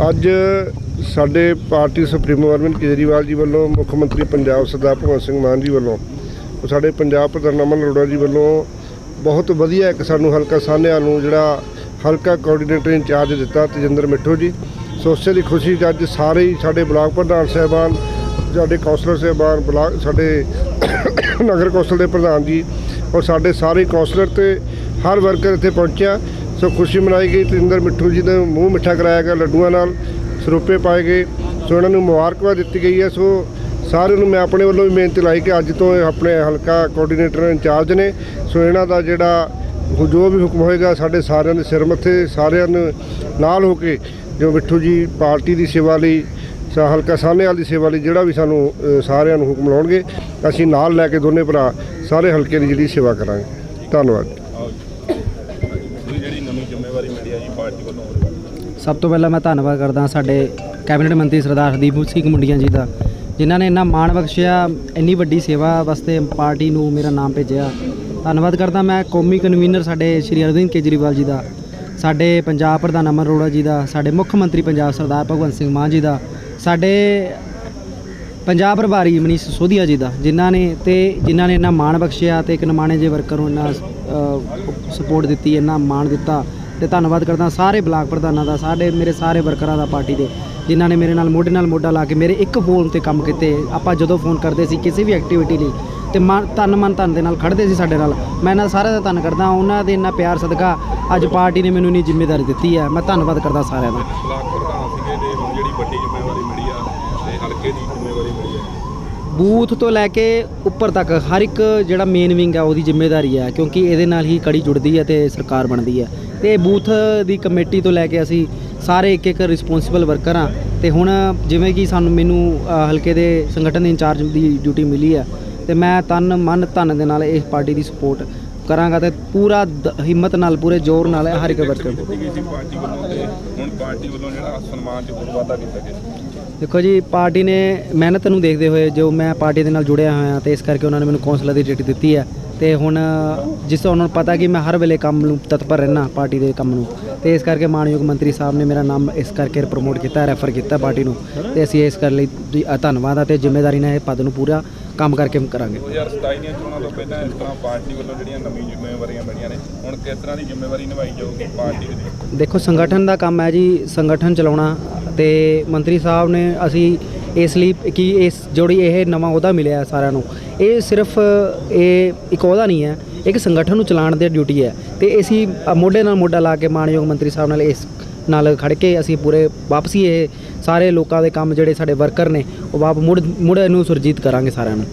ਅੱਜ ਸਾਡੇ party supremo Arvind Kejriwal ji ਵੱਲੋਂ ਮੁੱਖ ਮੰਤਰੀ ਪੰਜਾਬ ਸਰਦਾਰ ਭਗਵੰਤ ਸਿੰਘ ਮਾਨ ਜੀ ਵੱਲੋਂ ਉਹ ਸਾਡੇ ਪੰਜਾਬ ਪ੍ਰਧਾਨ ਅਮਨ ਅਰੋੜਾ ਜੀ ਵੱਲੋਂ ਬਹੁਤ ਵਧੀਆ ਇੱਕ ਸਾਨੂੰ ਹਲਕਾ ਸਾਹਨਿਆਂ ਨੂੰ ਜਿਹੜਾ ਹਲਕਾ ਕੋਆਰਡੀਨੇਟਰ ਇੰਚਾਰਜ ਦਿੱਤਾ ਤਜਿੰਦਰ ਮਿੱਠੂ ਜੀ। ਸੋ ਉਸੇ ਦੀ ਖੁਸ਼ੀ 'ਚ ਅੱਜ ਸਾਰੇ ਹੀ ਸਾਡੇ ਬਲਾਕ ਪ੍ਰਧਾਨ ਸਾਹਿਬਾਨ, ਸਾਡੇ ਕੌਂਸਲਰ ਸਾਹਿਬਾਨ, ਬਲਾਕ ਸਾਡੇ ਨਗਰ ਕੌਂਸਲ ਦੇ ਪ੍ਰਧਾਨ ਜੀ ਔਰ ਸਾਡੇ ਸਾਰੇ ਕੌਂਸਲਰ ਤੇ ਹਰ ਵਰਕਰ ਇੱਥੇ ਪਹੁੰਚਿਆ। ਸੋ ਖੁਸ਼ੀ ਮਨਾਈ ਗਈ। ਤੇਜਿੰਦਰ ਮਿੱਠੂ ਜੀ ਦਾ ਮੂੰਹ ਮਿੱਠਾ ਕਰਾਇਆ ਗਿਆ ਲੱਡੂਆਂ ਨਾਲ। ਸਰੂਪੇ ਪਾਏ ਗਏ। ਸੋ ਇਹਨਾਂ ਨੂੰ ਮੁਬਾਰਕਬਾਦ ਦਿੱਤੀ ਗਈ ਹੈ। ਸੋ ਸਾਰਿਆਂ ਨੂੰ ਮੈਂ ਆਪਣੇ ਵੱਲੋਂ ਵੀ ਬੇਨਤੀ ਲਾਈ ਕਿ ਅੱਜ ਤੋਂ ਆਪਣੇ ਹਲਕਾ ਕੋਆਰਡੀਨੇਟਰ ਇੰਚਾਰਜ ਨੇ। ਸੋ ਇਹਨਾਂ ਦਾ ਜਿਹੜਾ ਜੋ ਵੀ ਹੁਕਮ ਹੋਏਗਾ, ਸਾਡੇ ਸਾਰਿਆਂ ਦੇ ਸਿਰ ਮੱਥੇ ਸਾਰਿਆਂ ਨੂੰ ਨਾਲ ਹੋ ਕੇ ਜੋ ਮਿੱਠੂ ਜੀ ਪਾਰਟੀ ਦੀ ਸੇਵਾ ਲਈ, ਸਾ ਹਲਕਾ ਸਾਹਨੇਵਾਲ ਦੀ ਸੇਵਾ ਲਈ ਜਿਹੜਾ ਵੀ ਸਾਨੂੰ ਸਾਰਿਆਂ ਨੂੰ ਹੁਕਮ ਲਾਉਣਗੇ, ਅਸੀਂ ਨਾਲ ਲੈ ਕੇ ਦੋਨੇ ਭਰਾ ਸਾਰੇ ਹਲਕੇ ਦੀ ਜਿਹੜੀ ਸੇਵਾ ਕਰਾਂਗੇ। ਧੰਨਵਾਦ। ਤੁਸੀਂ ਜਿਹੜੀ ਨਵੀਂ ਜ਼ਿੰਮੇਵਾਰੀ ਮਿਲੀ ਹੈ ਜੀ ਪਾਰਟੀ ਵੱਲੋਂ ਸਭ ਤੋਂ ਪਹਿਲਾਂ ਮੈਂ ਧੰਨਵਾਦ ਕਰਦਾ ਸਾਡੇ ਕੈਬਨਿਟ ਮੰਤਰੀ ਸਰਦਾਰ ਹਰਦੀਪ ਸਿੰਘ ਮੁੰਡੀਆਂ ਜੀ ਦਾ, ਜਿਨ੍ਹਾਂ ਨੇ ਇੰਨਾ ਮਾਣ ਬਖਸ਼ਿਆ, ਇੰਨੀ ਵੱਡੀ ਸੇਵਾ ਵਾਸਤੇ ਪਾਰਟੀ ਨੂੰ ਮੇਰਾ ਨਾਮ ਭੇਜਿਆ। ਧੰਨਵਾਦ ਕਰਦਾ ਮੈਂ ਕੌਮੀ ਕਨਵੀਨਰ ਸਾਡੇ ਸ਼੍ਰੀ ਅਰਵਿੰਦ ਕੇਜਰੀਵਾਲ ਜੀ ਦਾ, ਸਾਡੇ ਪੰਜਾਬ ਪ੍ਰਧਾਨ ਅਮਰ ਅਰੋੜਾ ਜੀ ਦਾ, ਸਾਡੇ ਮੁੱਖ ਮੰਤਰੀ ਪੰਜਾਬ ਸਰਦਾਰ ਭਗਵੰਤ ਸਿੰਘ ਮਾਨ ਜੀ ਦਾ, ਸਾਡੇ ਪੰਜਾਬ ਪ੍ਰਭਾਰੀ ਮਨੀਸ਼ ਸੋਧੀਆ ਜੀ ਦਾ, ਜਿਨ੍ਹਾਂ ਨੇ ਤੇ ਜਿਨ੍ਹਾਂ ਨੇ ਇੰਨਾ ਮਾਣ ਬਖਸ਼ਿਆ ਤੇ ਇੱਕ ਨਮਾਣੇ ਜੇ ਵਰਕਰ ਨੂੰ ਇੰਨਾ ਸਪੋਰਟ ਦਿੱਤੀ, ਇੰਨਾ ਮਾਣ ਦਿੱਤਾ ਤੇ ਧੰਨਵਾਦ ਕਰਦਾ ਸਾਰੇ ਬਲਾਕ ਪ੍ਰਧਾਨਾਂ ਦਾ, ਸਾਡੇ, ਮੇਰੇ ਸਾਰੇ ਵਰਕਰਾਂ ਦਾ ਪਾਰਟੀ ਦੇ, ਜਿਨ੍ਹਾਂ ਨੇ ਮੇਰੇ ਨਾਲ ਮੋਢੇ ਨਾਲ ਮੋਢਾ ਲਾ ਕੇ ਮੇਰੇ ਇੱਕ ਫੋਨ ਤੇ ਕੰਮ ਕੀਤੇ। ਆਪਾਂ ਜਦੋਂ ਫੋਨ ਕਰਦੇ ਸੀ ਕਿਸੇ ਵੀ ਐਕਟੀਵਿਟੀ ਲਈ ਤੇ ਮਨ ਤਨ ਮਨ ਧਨ ਦੇ ਨਾਲ ਖੜਦੇ ਸੀ ਸਾਡੇ ਨਾਲ। ਮੈਂ ਇਹਨਾਂ ਸਾਰਿਆਂ ਦਾ ਧੰਨ ਕਰਦਾ, ਉਹਨਾਂ ਦੇ ਇੰਨਾ ਪਿਆਰ ਸਦਕਾ ਅੱਜ ਪਾਰਟੀ ਨੇ ਮੈਨੂੰ ਇੰਨੀ ਜ਼ਿੰਮੇਵਾਰੀ ਦਿੱਤੀ ਹੈ ਮੈਂ ਧੰਨਵਾਦ ਕਰਦਾ ਸਾਰਿਆਂ ਦਾ। ਬਲਾਕ ਪ੍ਰਧਾਨ ਸੀਗੇ ਤੇ ਹੁਣ ਜਿਹੜੀ ਵੱਡੀ ਜ਼ਿੰਮੇਵਾਰੀ ਮਿਲੀ ਆ ਤੇ ਹਲਕੇ ਦੀ ਜ਼ਿੰਮੇਵਾਰੀ ਮਿਲੀ ਆ। ਬੂਥ ਤੋਂ ਲੈ ਕੇ ਉੱਪਰ ਤੱਕ ਹਰ ਇੱਕ ਜਿਹੜਾ ਮੇਨ ਵਿੰਗ ਆ ਉਹਦੀ ਜ਼ਿੰਮੇਵਾਰੀ ਹੈ ਕਿਉਂਕਿ ਇਹਦੇ ਨਾਲ ਹੀ ਕੜੀ ਜੁੜਦੀ ਹੈ ਤੇ ਸਰਕਾਰ ਬਣਦੀ ਹੈ ਤੇ ਬੂਥ ਦੀ ਕਮੇਟੀ ਤੋਂ ਲੈ ਕੇ ਅਸੀਂ ਸਾਰੇ ਇੱਕ ਇੱਕ ਰਿਸਪੌਂਸਿਬਲ ਵਰਕਰ ਆ ਤੇ ਹੁਣ ਜਿਵੇਂ ਕਿ ਸਾਨੂੰ ਮੈਨੂੰ ਹਲਕੇ ਦੇ ਸੰਗਠਨ ਦੇ ਇੰਚਾਰਜ ਦੀ ਡਿਊਟੀ ਮਿਲੀ ਹੈ ਤੇ ਮੈਂ ਤਨ ਮਨ ਧਨ ਦੇ ਨਾਲ ਇਸ ਪਾਰਟੀ ਦੀ ਸਪੋਰਟ ਕਰਾਂਗਾ ਤੇ ਪੂਰਾ ਦ- ਹਿੰਮਤ ਨਾਲ ਪੂਰੇ ਜ਼ੋਰ ਨਾਲ ਹਰ ਇੱਕ ਵਰਕਰ ਦਿੱਤੀ ਗਈ ਸੀ ਪਾਰਟੀ ਵੱਲੋਂ ਤੇ ਹੁਣ ਪਾਰਟੀ ਵੱਲੋਂ ਜਿਹੜਾ ਸਨਮਾਨ ਚ ਹੋਰ ਵਾਧਾ ਕੀਤਾ ਗਿਆ ਦੇਖੋ ਜੀ ਪਾਰਟੀ ਨੇ ਮਿਹਨਤ ਨੂੰ ਦੇਖਦੇ ਹੋਏ ਜੋ ਮੈਂ ਪਾਰਟੀ ਦੇ ਨਾਲ ਜੁੜਿਆ ਹੋਇਆ ਤੇ ਇਸ ਕਰਕੇ ਉਹਨਾਂ ਨੇ ਮੈਨੂੰ ਕੌਂਸਲਰ ਦੀ ਟਿਕਟ ਦਿੱਤੀ ਹੈ ਤੇ ਹੁਣ ਜਿਸ ਤੋਂ ਉਹਨਾਂ ਨੂੰ ਪਤਾ ਕਿ ਮੈਂ ਹਰ ਵੇਲੇ ਕੰਮ ਨੂੰ ਤਤਪਰ ਰਹਿਣਾ ਪਾਰਟੀ ਦੇ ਕੰਮ ਨੂੰ ਤੇ ਇਸ ਕਰਕੇ ਮਾਨਯੋਗ ਮੰਤਰੀ ਸਾਹਿਬ ਨੇ ਮੇਰਾ ਨਾਮ ਇਸ ਕਰਕੇ ਪ੍ਰਮੋਟ ਕੀਤਾ ਰੈਫਰ ਕੀਤਾ ਪਾਰਟੀ ਨੂੰ ਤੇ ਅਸੀਂ ਇਸ ਕਰ ਲਈ ਅ, ਧੰਨਵਾਦ ਆ ਤੇ ਜ਼ਿੰਮੇਵਾਰੀ ਨਾਲ ਇਹ ਪਦ ਨੂੰ ਪੂਰਾ ਕੰਮ ਕਰਕੇ ਕਰਾਂਗੇ। 2027 ਦੀਆਂ ਚੋਣਾਂ ਤੋਂ ਪਹਿਲਾਂ ਇਸ ਤਰ੍ਹਾਂ ਪਾਰਟੀ ਵੱਲੋਂ ਜਿਹੜੀਆਂ ਨਵੀਂ ਜ਼ਿੰਮੇਵਾਰੀਆਂ ਮਿਲੀਆਂ ਨੇ ਹੁਣ ਕਿਸ ਤਰ੍ਹਾਂ ਦੀ ਜ਼ਿੰਮੇਵਾਰੀ ਨਿਭਾਈ ਜਾਊਗੀ ਪਾਰਟੀ ਦੀ ਦੇਖੋ ਸੰਗਠਨ ਦਾ ਕੰਮ ਹੈ ਜੀ ਸੰਗਠਨ ਚਲਾਉਣਾ ਤੇ ਮੰਤਰੀ ਸਾਹਿਬ ਨੇ ਅਸੀਂ ਇਸ ਲਈ ਕਿ ਇਸ ਜਿਹੜੀ ਇਹ ਨਵਾਂ ਅਹੁਦਾ ਮਿਲਿਆ ਸਾਰਿਆਂ ਨੂੰ। ਇਹ ਸਿਰਫ ਇਹ ਇੱਕ ਅਹੁਦਾ ਨਹੀਂ ਹੈ ਇੱਕ ਸੰਗਠਨ ਨੂੰ ਚਲਾਉਣ ਦੀ ਡਿਊਟੀ ਹੈ ਤੇ ਅਸੀਂ ਮੋਢੇ ਨਾਲ ਮੋਢਾ ਲਾ ਕੇ ਮਾਨਯੋਗ ਮੰਤਰੀ ਸਾਹਿਬ ਨਾਲ ਇਸ ਨਾਲ ਖੜ ਕੇ ਅਸੀਂ ਪੂਰੇ ਵਾਪਸੀ ਇਹ ਸਾਰੇ ਲੋਕਾਂ ਦੇ ਕੰਮ ਜਿਹੜੇ ਸਾਡੇ ਵਰਕਰ ਨੇ, ਉਹ ਵਾਪ ਮੁੜ ਮੁੜ ਇਹਨੂੰ ਸੁਰਜੀਤ ਕਰਾਂਗੇ ਸਾਰਿਆਂ ਨੂੰ।